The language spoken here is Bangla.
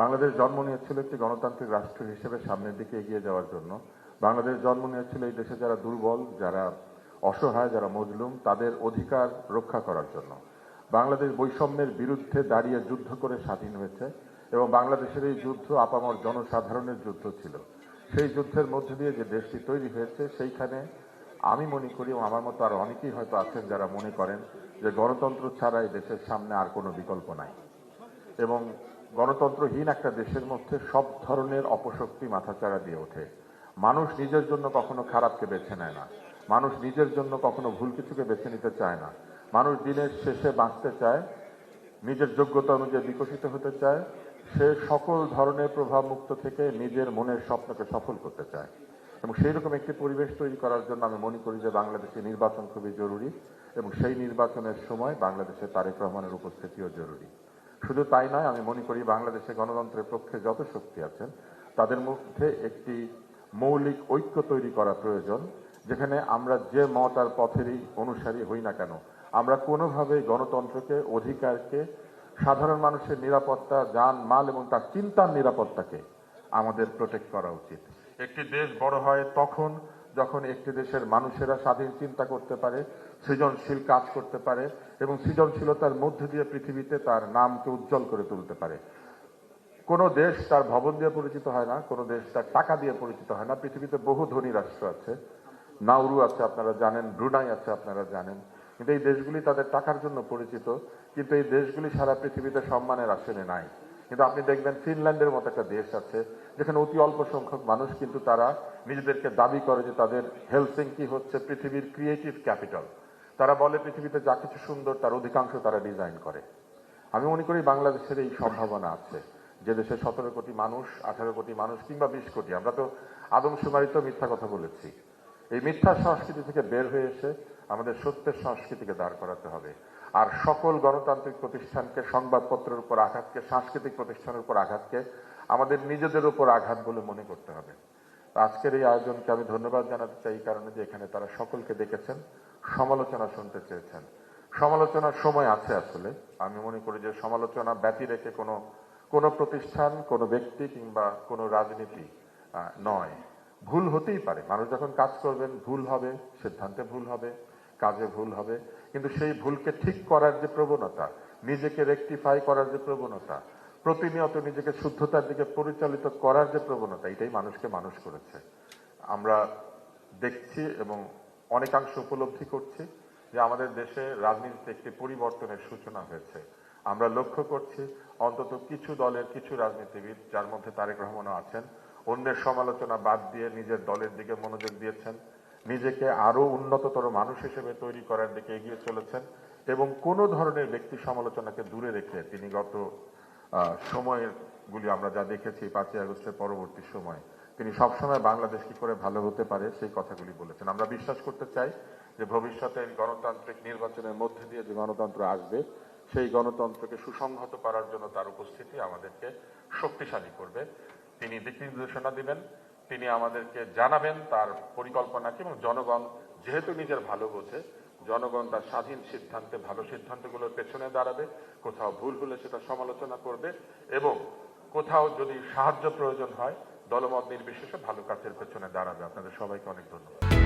বাংলাদেশ জন্ম নিয়েছিল একটি গণতান্ত্রিক রাষ্ট্র হিসেবে সামনের দিকে এগিয়ে যাওয়ার জন্য। বাংলাদেশ জন্ম নিয়েছিল এই দেশে যারা দুর্বল, যারা অসহায়, যারা মজলুম, তাদের অধিকার রক্ষা করার জন্য। বাংলাদেশ বৈষম্যের বিরুদ্ধে দাঁড়িয়ে যুদ্ধ করে স্বাধীন হয়েছে এবং বাংলাদেশের এই যুদ্ধ আপামর জনসাধারণের যুদ্ধ ছিল। সেই যুদ্ধের মধ্য দিয়ে যে দেশটি তৈরি হয়েছে, সেইখানে আমি মনে করি এবং আমার মতো আরও অনেকেই হয়তো আছেন যারা মনে করেন যে গণতন্ত্র ছাড়া এই দেশের সামনে আর কোনো বিকল্প নাই। এবং গণতন্ত্রহীন একটা দেশের মধ্যে সব ধরনের অপশক্তি মাথাচাড়া দিয়ে ওঠে। মানুষ নিজের জন্য কখনো খারাপকে বেছে নেয় না। মানুষ নিজের জন্য কখনো ভুল কিছুকে বেছে নিতে চায় না। মানুষ দিনের শেষে বাঁচতে চায়, নিজের যোগ্যতা অনুযায়ী বিকশিত হতে চায়, সে সকল ধরনের প্রভাব মুক্ত থেকে নিজের মনের স্বপ্নকে সফল করতে চায়। এবং সেই রকম একটি পরিবেশ তৈরি করার জন্য আমি মনে করি যে বাংলাদেশে নির্বাচন খুবই জরুরি এবং সেই নির্বাচনের সময় বাংলাদেশে তারেক রহমানের উপস্থিতিও জরুরি। শুধু তাই নয়, আমি মনে করি বাংলাদেশে গণতন্ত্রের পক্ষে যত শক্তি আছেন, তাদের মধ্যে একটি মৌলিক ঐক্য তৈরি করা প্রয়োজন, যেখানে আমরা যে মত আর পথেরই অনুসারী হই না কেন। আমরা কোনোভাবেই গণতন্ত্রকে, অধিকারকে, সাধারণ মানুষের নিরাপত্তা, যান, মাল এবং তার চিন্তার নিরাপত্তাকে আমাদের প্রোটেক্ট করা উচিত। একটি দেশ বড় হয় তখন যখন একটি দেশের মানুষেরা স্বাধীন চিন্তা করতে পারে, সৃজনশীল কাজ করতে পারে এবং সৃজনশীলতার মধ্যে দিয়ে পৃথিবীতে তার নামকে উজ্জ্বল করে তুলতে পারে। কোনো দেশ তার ভবন দিয়ে পরিচিত হয় না, কোনো দেশ তার টাকা দিয়ে পরিচিত হয় না। পৃথিবীতে বহু ধনী রাষ্ট্র আছে। নাউরু আছে, আপনারা জানেন। ব্রুনাই আছে, আপনারা জানেন। কিন্তু এই দেশগুলি তাদের টাকার জন্য পরিচিত, কিন্তু এই দেশগুলি সারা পৃথিবীতে সম্মানের আসনে নাই। কিন্তু আপনি দেখবেন ফিনল্যান্ডের মতো একটা দেশ আছে, যেখানে অতি অল্প সংখ্যক মানুষ কিন্তু তারা নিজেদেরকে দাবি করে যে তাদের হেলসিংকি হচ্ছে পৃথিবীর ক্রিয়েটিভ ক্যাপিটাল তারা বলে পৃথিবীতে যা কিছু সুন্দর, তার অধিকাংশ তারা ডিজাইন করে। আমি মনে করি বাংলাদেশের এই সম্ভাবনা আছে, যে দেশে সতেরো কোটি মানুষ, আঠারো কোটি মানুষ কিংবা বিশ কোটি, আমরা তো আদমশুমারিত মিথ্যা কথা বলেছি। এই মিথ্যা সংস্কৃতি থেকে বের হয়ে এসে আমাদের সত্যের সংস্কৃতিকে দাঁড় করাতে হবে। আর সকল গণতান্ত্রিক প্রতিষ্ঠানকে, সংবাদপত্রের উপর আঘাতকে, সাংস্কৃতিক প্রতিষ্ঠানের উপর আঘাতকে আমাদের নিজেদের উপর আঘাত বলে মনে করতে হবে। আজকের এই আয়োজনকে আমি ধন্যবাদ জানাতে চাই এই কারণে যে এখানে তারা সকলকে দেখেছেন, সমালোচনা শুনতে চেয়েছেন। সমালোচনার সময় আছে আসলে। আমি মনে করি যে সমালোচনা ব্যতি রেখে কোনো কোনো প্রতিষ্ঠান, কোনো ব্যক্তি কিংবা কোনো রাজনীতি নয়। ভুল হতেই পারে। মানুষ যখন কাজ করবেন, ভুল হবে, সিদ্ধান্তে ভুল হবে। কাজে ভুল হবে। কিন্তু সেই ভুলকে ঠিক করার যে প্রবণতা, নিজেকে রেকটিফাই করার যে প্রবণতা, প্রতিনিয়ত নিজেকে শুদ্ধতার দিকে পরিচালিত করার যে প্রবণতা, এটাই মানুষকে মানুষ করেছে। আমরা দেখছি এবং অনেকাংশ উপলব্ধি করছি যে আমাদের দেশে রাজনীতিতে একটি পরিবর্তনের সূচনা হয়েছে। আমরা লক্ষ্য করছি অন্তত কিছু দলের কিছু রাজনীতিবিদ, যার মধ্যে তারেক রহমানও আছেন, অন্যের সমালোচনা বাদ দিয়ে নিজের দলের দিকে মনোযোগ দিয়েছেন। নিজেকে আরও উন্নততর মানুষ হিসেবে তৈরি করার দিকে এগিয়ে চলেছেন এবং কোনো ধরনের ব্যক্তি সমালোচনাকে দূরে রেখে তিনি গত আহ, সময়েরগুলি আমরা যা দেখেছি পাঁচই আগস্টের পরবর্তী সময় তিনি সবসময় বাংলাদেশ কি করে ভালো হতে পারে সেই কথাগুলি বলেছেন। আমরা বিশ্বাস করতে চাই যে ভবিষ্যতে গণতান্ত্রিক নির্বাচনের মধ্যে দিয়ে যে গণতন্ত্র আসবে সেই গণতন্ত্রকে সুসংহত করার জন্য তার উপস্থিতি আমাদেরকে শক্তিশালী করবে। তিনি দিক নির্দেশনা দিবেন। তিনি আমাদেরকে জানাবেন তার পরিকল্পনাকে এবং জনগণ যেহেতু নিজের ভালো বোঝে, জনগণ তার স্বাধীন সিদ্ধান্তে, ভালো সিদ্ধান্তগুলোর পেছনে দাঁড়াবে, কোথাও ভুল হলে সেটা সমালোচনা করবে এবং কোথাও যদি সাহায্য প্রয়োজন হয়, দলমত নির্বিশেষে ভালো কাজের পেছনে দাঁড়াবে। আপনাদের সবাইকে অনেক ধন্যবাদ।